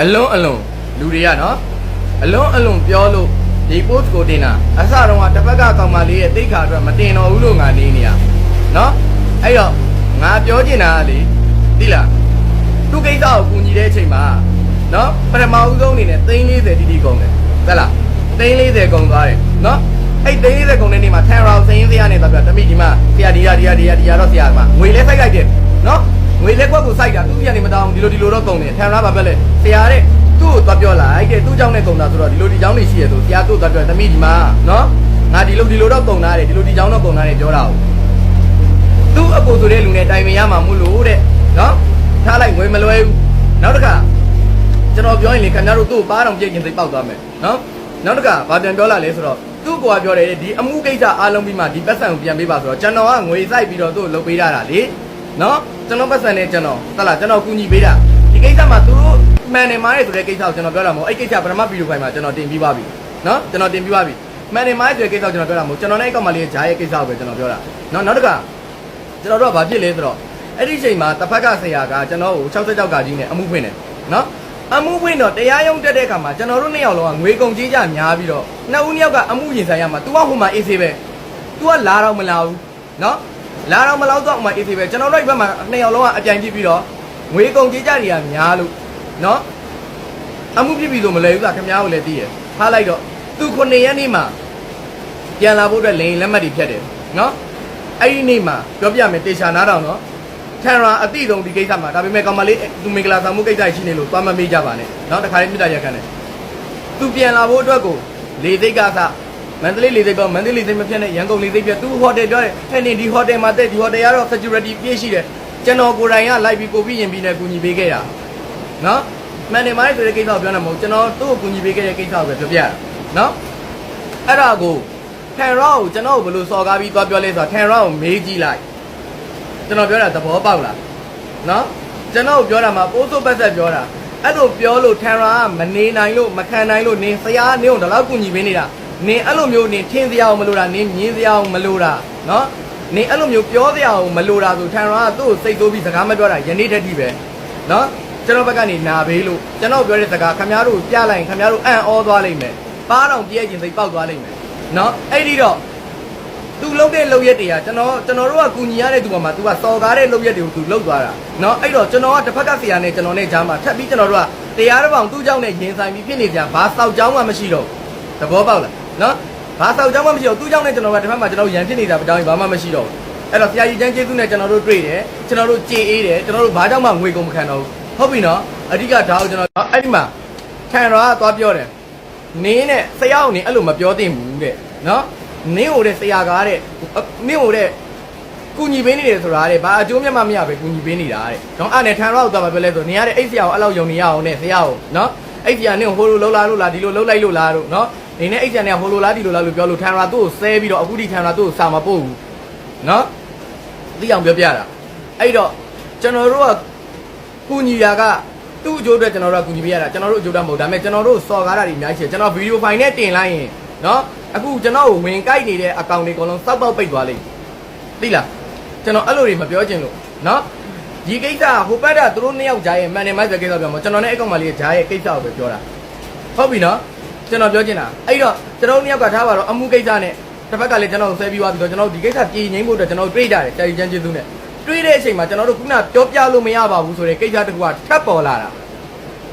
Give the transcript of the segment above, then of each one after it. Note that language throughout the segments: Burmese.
အလွန်အလွန်လူတွေကနော်အလွန်အလွန်ပြောလို့ဒီ post ကိုတင်တာအစတော့ကတစ်ဖက်ကကောင်မလေးရဲ့တိတ်ခါအတွက်မတင်တော့ဘူးလို့ငါနေနေရနော်အဲ့တော့ငါပြောချင်တာကလေသိလားသူကိစ္စကိုကူညီတဲ့အချိန်မှာနော်ပထမဦးဆုံးအနေနဲ့340တိတိကုန်တယ်ဟုတ်လား340ကုန်သွားတယ်နော်အဲ့340ကုန်တဲ့နေ့မှာ10ရောင်စင်းစရာနဲ့တော့ပြတမိဒီမှာဆရာဒီရာဒီရာဒီရာဒီရာတော့ဆရာကငွေလဲစိုက်လိုက်တယ်နော် ငွေလက်ကွက်ကိုစိုက်တာသူ့ပြန်နေမတောင်းဒီလိုဒီလိုတော့ကုန်တယ်ထန်ရပါပဲလေဆရာတဲ့သူ့ကိုသွားပြောလိုက်တဲ့သူ့ကြောင့်နဲ့ကုန်တာဆိုတော့ဒီလိုဒီကြောင့်နေရှိရဆိုဆရာသူ့သွားပြောသမီးဒီမှာနော်ငါဒီလိုဒီလိုတော့ကုန်တာတယ်ဒီလိုဒီကြောင့်တော့ကုန်တာတယ်ပြောတာဟုတ်သူ့အကိုဆိုတဲ့လူနဲ့တိုင်ပင်ရမှာမို့လို့တဲ့နော်ထားလိုက်ငွေမလွဲဘူးနောက်တစ်ခါကျွန်တော်ပြောရင်လေခင်ဗျားတို့သူ့ကိုပါအောင်ပြည့်ရင်သိပောက်သွားမယ်နော်နောက်တစ်ခါဗာပြန်ပြောလာလဲဆိုတော့သူ့ကိုကပြောတယ်ဒီအမှုကိစ္စအားလုံးပြီးမှဒီပတ်စံကိုပြန်ပေးပါဆိုတော့ကျွန်တော်ကငွေစိုက်ပြီးတော့သူ့ကိုလုပ်ပေးရတာလေ နော်ကျွန်တော်ပတ်စံနဲ့ကျွန်တော်သလားကျွန်တော်ကူညီပေးတာဒီကိစ္စမှာသူတို့မှန်တယ်မားတယ်ဆိုတဲ့ကိစ္စကိုကျွန်တော်ပြောတာမဟုတ်အဲ့ကိစ္စပထမဗီဒီယိုဖိုင်မှာကျွန်တော်တင်ပြီးပါပြီနော်ကျွန်တော်တင်ပြီးပါပြီမှန်တယ်မားတယ်ဆိုတဲ့ကိစ္စကိုကျွန်တော်ပြောတာမဟုတ်ကျွန်တော်နဲ့အကောင်မလေးရဲ့ဂျားရဲ့ကိစ္စကိုပဲကျွန်တော်ပြောတာနော်နောက်တစ်ခါကျွန်တော်တို့ကဘာဖြစ်လဲဆိုတော့အဲ့ဒီချိန်မှာတစ်ဖက်ကဆရာကကျွန်တော်ကို66ကကြီးနဲ့အမှုဖွင့်တယ်နော်အမှုဖွင့်တော့တရားရုံးတက်တဲ့အခါမှာကျွန်တော်တို့နှစ်ယောက်လုံးကငွေကုန်ကြေးကြများပြီးတော့နှစ်ဦးနှစ်ယောက်ကအမှုရင်ဆိုင်ရမှာ तू ကဟိုမှာအေးဆေးပဲ तू ကလာတော့မလာဘူးနော် လာတော့မလောက်တော့မှအေးသေးပဲကျွန်တော်တို့ဘက်မှာနှစ်ယောက်လုံးကအပြိုင်ပြစ်ပြီးတော့ငွေကုန်ကြေးကြတွေကများလို့နော်အမှုပြစ်ပြီးဆိုမလဲဘူးကခင်ဗျားကိုလည်းသိရထားလိုက်တော့သူခုနှစ်ရက်နေမှာပြန်လာဖို့အတွက်လိန်လက်မှတ်တွေဖြတ်တယ်နော်အဲ့ဒီနေ့မှာပြောပြမယ်တေချာနားတောင်နော်ထန်ရာအတိဆုံးဒီကိစ္စမှာဒါပေမဲ့ကောင်မလေးသူမင်္ဂလာဆောင်မှုကိစ္စရှိနေလို့သွားမမေးကြပါနဲ့နော်တခါလေးမြစ်တာရက်ခန့်တယ်သူပြန်လာဖို့အတွက်ကိုလေသိက္ခာသ မန္တလေးလေဆိပ်ကမန္တလေးလေဆိပ်မဖြတ်နဲ့ရန်ကုန်လေဆိပ်ဖြတ်သူဟိုတယ်ပြောတယ်ဟဲ့နေဒီဟိုတယ်မှာတက်ဒီဟိုတယ်ကတော့ security ပြည့်ရှိတယ်ကျွန်တော်ကိုယ်တိုင်ကလိုက်ပြီးကိုပြီးရင်ပြီးနေကူညီပေးခဲ့တာနော်မန်နေမိုင်းဆိုတဲ့ကိစ္စကိုပြောနေမဟုတ်ကျွန်တော်သူ့ကိုကူညီပေးခဲ့တဲ့ကိစ္စကိုပဲပြောပြတာနော်အဲ့ဒါကိုထန်ရောကိုကျွန်တော်ကိုဘယ်လိုစော်ကားပြီးသွားပြောလဲဆိုတော့ထန်ရောကိုမေးကြည့်လိုက်ကျွန်တော်ပြောတာသဘောပေါက်လားနော်ကျွန်တော်ပြောတာမှာပိုးစိုးပတ်သက်ပြောတာအဲ့လိုပြောလို့ထန်ရာကမနေနိုင်လို့မခံနိုင်လို့နေဆရာနေုံတော့ကူညီပေးနေတာ နင်အဲ့လိုမျိုးနင်ထင်းစရာအောင်မလိုတာနင်မြင်းစရာအောင်မလိုတာနော်နင်အဲ့လိုမျိုးပြောစရာအောင်မလိုတာဆိုထန်ရာကသူ့ကိုစိတ်ဆိုးပြီးစကားမပြောတာယနေ့တည်းတည်းပဲနော်ကျွန်တော်ဘက်ကနေနာဘေးလို့ကျွန်တော်ပြောတဲ့စကားခမများတို့ပြလိုက်ရင်ခမများတို့အံ့ဩသွားလိမ့်မယ်ပါတော့ပြည့်ခြင်းစိတ်ပေါက်သွားလိမ့်မယ်နော်အဲ့ဒီတော့ သူလုပ်တဲ့လုပ်ရက်တွေကကျွန်တော်ကျွန်တော်တို့ကကူညီရတဲ့သူပေါ်မှာ तू ကစော်ကားတဲ့လုပ်ရက်တွေကို तू လုပ်သွားတာเนาะအဲ့တော့ကျွန်တော်ကတစ်ဖက်ကဆရာနဲ့ကျွန်တော်နဲ့ကြားမှာထပ်ပြီးကျွန်တော်တို့ကတရားတစ်ပောင်သူ့ကြောင့်နဲ့ရင်ဆိုင်ပြီးဖြစ်နေကြဘာစောက်ကြောင်းမှမရှိတော့သဘောပေါက်လား နော်ဘာစောက်ကြောင်းမှမရှိတော့သူ့ကြောင့်နဲ့ကျွန်တော်ကတစ်ဖက်မှာကျွန်တော်ရန်ဖြစ်နေတာအကြောင်းဘာမှမရှိတော့ဘူးအဲ့တော့ဆရာကြီးကျန်းကျေးဇူးနဲ့ကျွန်တော်တို့တွေ့တယ်ကျွန်တော်တို့ကြည်အေးတယ်ကျွန်တော်တို့ဘာကြောင့်မှငွေကုန်မခံတော့ဘူးဟုတ်ပြီနော်အဓိကဒါကိုကျွန်တော်အဲ့ဒီမှာခံရတာသွားပြောတယ်နင်းနဲ့ဆရာအောင်နင်းအဲ့လိုမပြောသင့်ဘူးတဲ့နော်နင်းဟိုတဲ့ဆရာကားတဲ့နင်းဟိုတဲ့ကူညီပေးနေတယ်ဆိုတာတဲ့ဘာအကျိုးမျက်မှမရပဲကူညီပေးနေတာတဲ့နော်အဲ့နဲ့ခံရတော့သွားမှာပြောလဲဆိုနင်းရတဲ့အဲ့ဆရာကိုအဲ့လောက်ယုံနေရအောင်နဲ့ဆရာကိုနော်အဲ့ဆရာနင်းဟိုလိုလှုပ်လာလို့လားဒီလိုလှုပ်လိုက်လို့လားတို့နော် နင်းနဲ့အဲ့ဆရာနဲ့ဟိုလိုလားဒီလိုလားလို့ပြောလို့ထန်ရာသူ့ကိုဆဲပြီးတော့အခုထိထန်ရာသူ့ကိုစာမပို့ဘူးနော်သိအောင်ပြောပြတာအဲ့တော့ကျွန်တော်တို့ကကူညီတာကသူ့အကျိုးအတွက်ကျွန်တော်တို့ကကူညီပေးရတာကျွန်တော်တို့အကျိုးအတွက်မဟုတ်ဒါပေမဲ့ကျွန်တော်တို့စော်ကားတာတွေအများကြီးရှိတယ်ကျွန်တော်ဗီဒီယိုဖိုင်နဲ့တင်လိုက်ရင်နော်အခုကျွန်တော်ကိုဝင်ကြိုက်နေတဲ့အကောင့်တွေအကုန်လုံးစောက်ပေါက်ပိတ်သွားလိမ့်မယ်သိလားကျွန်တော်အဲ့လိုတွေမပြောချင်လို့နော်ဒီကိစ္စဟိုဘက်ကသူတို့နှစ်ယောက်ကြားရဲ့မန်နေမိုက်ပဲကိစ္စပြောမှာကျွန်တော်နဲ့အကောင်မလေးကြားရဲ့ကိစ္စကိုပဲပြောတာဟုတ်ပြီနော် ကျွန်တော်ပြောချင်တာအဲ့တော့ကျွန်တော်တို့နှစ်ယောက်ကထားပါတော့အမှုကိစ္စနဲ့တစ်ဖက်ကလည်းကျွန်တော်ဆဲပြီးသွားပြီးတော့ကျွန်တော်ဒီကိစ္စပြည်ငိမ့်ဖို့အတွက်ကျွန်တော်တွေးကြတယ်ကြာကြီးချမ်းကျေးဇူးနဲ့တွေးတဲ့အချိန်မှာကျွန်တော်တို့ခုနပြောပြလို့မရပါဘူးဆိုတဲ့ကိစ္စတစ်ခုကထပ်ပေါ်လာတာ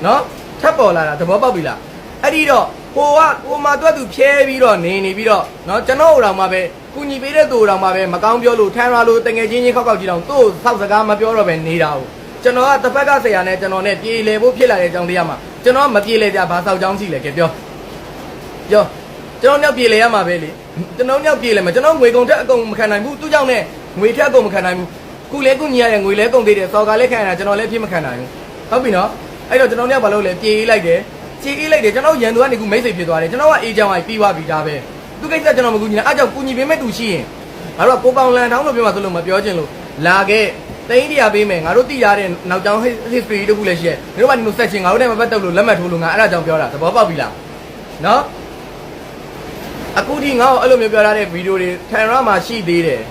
နော်ထပ်ပေါ်လာတာသဘောပေါက်ပြီလားအဲ့ဒီတော့ဟိုကဟိုမှာတွက်သူဖြဲပြီးတော့နေနေပြီးတော့နော်ကျွန်တော်ဟိုတောင်မှပဲကုညီပေးတဲ့သူတောင်မှပဲမကောင်းပြောလို့ထမ်းရလို့တငယ်ချင်းချင်းခောက်ခောက်ကြီးတောင်သူ့ကိုဆောက်စကားမပြောတော့ပဲနေတာဟုတ်ကျွန်တော်ကတစ်ဖက်ကဆရာနဲ့ကျွန်တော်နဲ့ပြေလည်ဖို့ဖြစ်လာတဲ့အကြောင်းတရားမှာကျွန်တော်ကမပြေလည်ကြဘာဆောက်ကြောင်းရှိလဲကဲပြော ပြောကျွန်တော်ညောက်ပြေလည်ရမှာပဲလေကျွန်တော်ညောက်ပြေလည်မှာကျွန်တော်ငွေကုန်ထက်အကုန်မခံနိုင်ဘူးသူ့ကြောင့်နဲ့ငွေထက်အကုန်မခံနိုင်ဘူးခုလဲကုညီရတဲ့ငွေလဲကုန်သေးတယ်စော်ကားလဲခံရတာကျွန်တော်လည်းဖြစ်မခံနိုင်ဘူးဟုတ်ပြီနော်အဲ့တော့ကျွန်တော်တို့ကဘာလုပ်လဲပြေးအေးလိုက်တယ်ပြေးအေးလိုက်တယ်ကျွန်တော်ရန်သူကနေခုမိတ်ဆွေဖြစ်သွားတယ်ကျွန်တော်ကအေးချမ်းဝိုင်းပြီးသွားပြီဒါပဲသူကိစ္စကျွန်တော်မကူညီနဲ့အားကြောင့်ကူညီပေးမဲ့သူရှိရင်ငါတို့ကကိုကောင်လန်ထောင်းလို့ပြောမှဆိုလို့မပြောချင်လို့လာခဲ့တိန်းတရားပေးမယ်ငါတို့သိရတဲ့နောက်ကျောင်း history တခုလည်းရှိရဲငါတို့ကဒီလိုဆက်ချင်းငါတို့နဲ့မပတ်သက်လို့လက်မှတ်ထိုးလို့ငါအဲ့ဒါကြောင့်ပြောတာသဘောပေါက်ပြီလားနော် အခုထိငါ့ကိုအဲ့လိုမျိုးပြောထားတဲ့ဗီဒီယိုတွေထိုင်ရမှာရှိသေးတယ်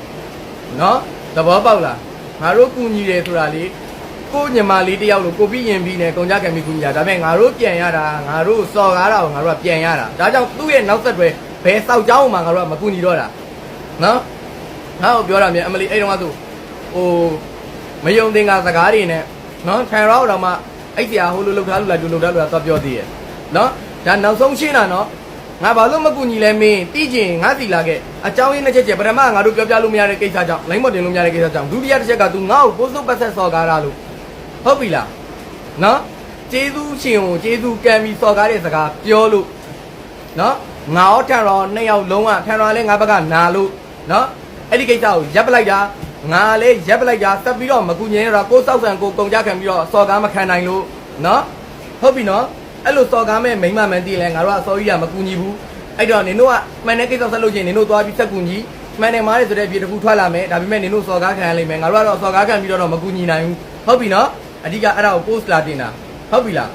နော်သဘောပေါက်လားငါတို့ကူညီတယ်ဆိုတာလေကိုညီမလေးတယောက်လို့ကိုပြီးရင်ပြီးနဲ့ကုန်ကြကံပြီးကူညီတာဒါပေမဲ့ငါတို့ပြန်ရတာငါတို့စော်ကားတာကိုငါတို့ကပြန်ရတာဒါကြောင့်သူ့ရဲ့နောက်ဆက်တွဲဘယ်စောက်ကြောင်းမှငါတို့ကမကူညီတော့တာနော်ငါ့ကိုပြောတာမြင်အမလီအဲ့တုန်းကသူဟိုမယုံသင်္ကာစကားတွေနဲ့နော်ထိုင်ရောတော့မှအဲ့ဆရာဟိုလိုလှုပ်ထားလို့လားဒီလိုလှုပ်ထားလို့လားတော့ပြောသေးရဲ့နော်ဒါနောက်ဆုံးရှင်းတာနော် ငါဘာလို့မကူညီလဲမင်းတိကျင်ငါစီလာခဲ့အကြောင်းရင်းတစ်ချက်ချက်ပထမငါတို့ပြောပြလို့မရတဲ့ကိစ္စကြောင့်လိုင်းမတင်လို့မရတဲ့ကိစ္စကြောင့်ဒုတိယတစ်ချက်က तू ငါ့ကိုပိုးစုပ်ပတ်ဆက်စော်ကားတာလို့ဟုတ်ပြီလားနော်ကျေးဇူးရှင်ကိုကျေးဇူးကံပြီးစော်ကားတဲ့စကားပြောလို့နော်ငါရောထန်ရောနှစ်ယောက်လုံးဝထန်ရောလည်းငါဘက်ကနာလို့နော်အဲ့ဒီကိစ္စကိုရပ်ပလိုက်တာငါလည်းရပ်ပလိုက်တာဆက်ပြီးတော့မကူညီရတော့ကိုယ်စောက်ဆန်ကိုကုန်ကြခံပြီးတော့စော်ကားမခံနိုင်လို့နော်ဟုတ်ပြီနော် အဲ့လိုစော်ကားမဲ့မိမ့်မမှန်တည်လဲငါတို့ကစော်ကြီးကမကူညီဘူးအဲ့တော့နင်တို့ကမှန်တဲ့ကိစ္စဆက်လို့ချင်းနင်တို့သွားပြီးဆက်ကူညီမှန်တယ်မားတယ်ဆိုတဲ့အပြေတစ်ခုထွက်လာမယ်ဒါပေမဲ့နင်တို့စော်ကားခံရလိမ့်မယ်ငါတို့ကတော့စော်ကားခံပြီးတော့မကူညီနိုင်ဘူးဟုတ်ပြီနော်အဓိကအဲ့ဒါကို post လာတင်တာဟုတ်ပြီလား